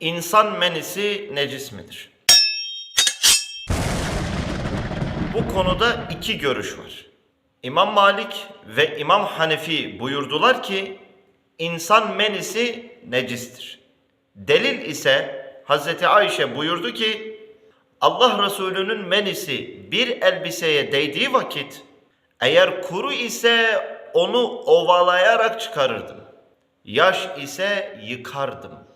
İnsan menisi necis midir? Bu konuda iki görüş var. İmam Malik ve İmam Hanefi buyurdular ki insan menisi necistir. Delil ise Hazreti Ayşe buyurdu ki Allah Resulü'nün menisi bir elbiseye değdiği vakit eğer kuru ise onu ovalayarak çıkarırdım. Yaş ise yıkardım.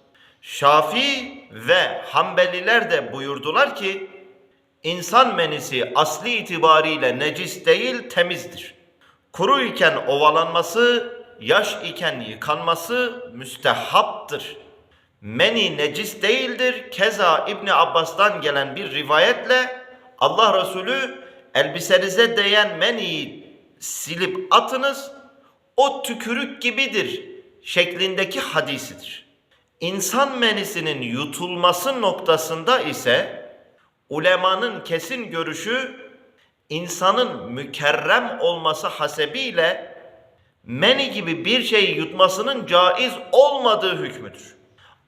Şafii ve Hanbeliler de buyurdular ki İnsan menisi asli itibariyle necis değil temizdir. Kuru iken ovalanması, yaş iken yıkanması müstehaptır. Meni necis değildir. Keza İbni Abbas'tan gelen bir rivayetle Allah Resulü elbisenize değen meniyi silip atınız o tükürük gibidir şeklindeki hadisidir. İnsan menisinin yutulması noktasında ise ulemanın kesin görüşü insanın mükerrem olması hasebiyle meni gibi bir şeyi yutmasının caiz olmadığı hükmüdür.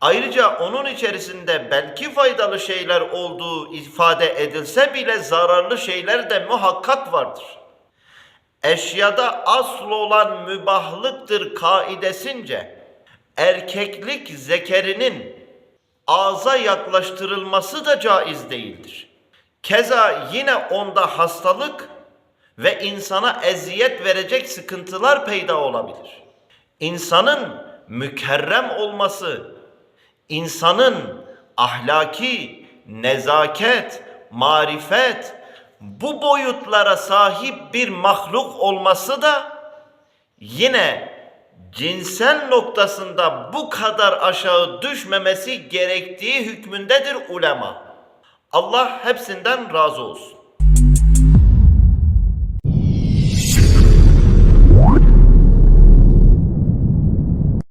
Ayrıca onun içerisinde belki faydalı şeyler olduğu ifade edilse bile zararlı şeyler de muhakkak vardır. Eşyada asıl olan mübahlıktır kaidesince erkeklik zekerinin ağza yaklaştırılması da caiz değildir. Keza yine onda hastalık ve insana eziyet verecek sıkıntılar peyda olabilir. İnsanın mükerrem olması, insanın ahlaki, nezaket, marifet bu boyutlara sahip bir mahluk olması da yine cinsel noktasında bu kadar aşağı düşmemesi gerektiği hükmündedir ulema. Allah hepsinden razı olsun.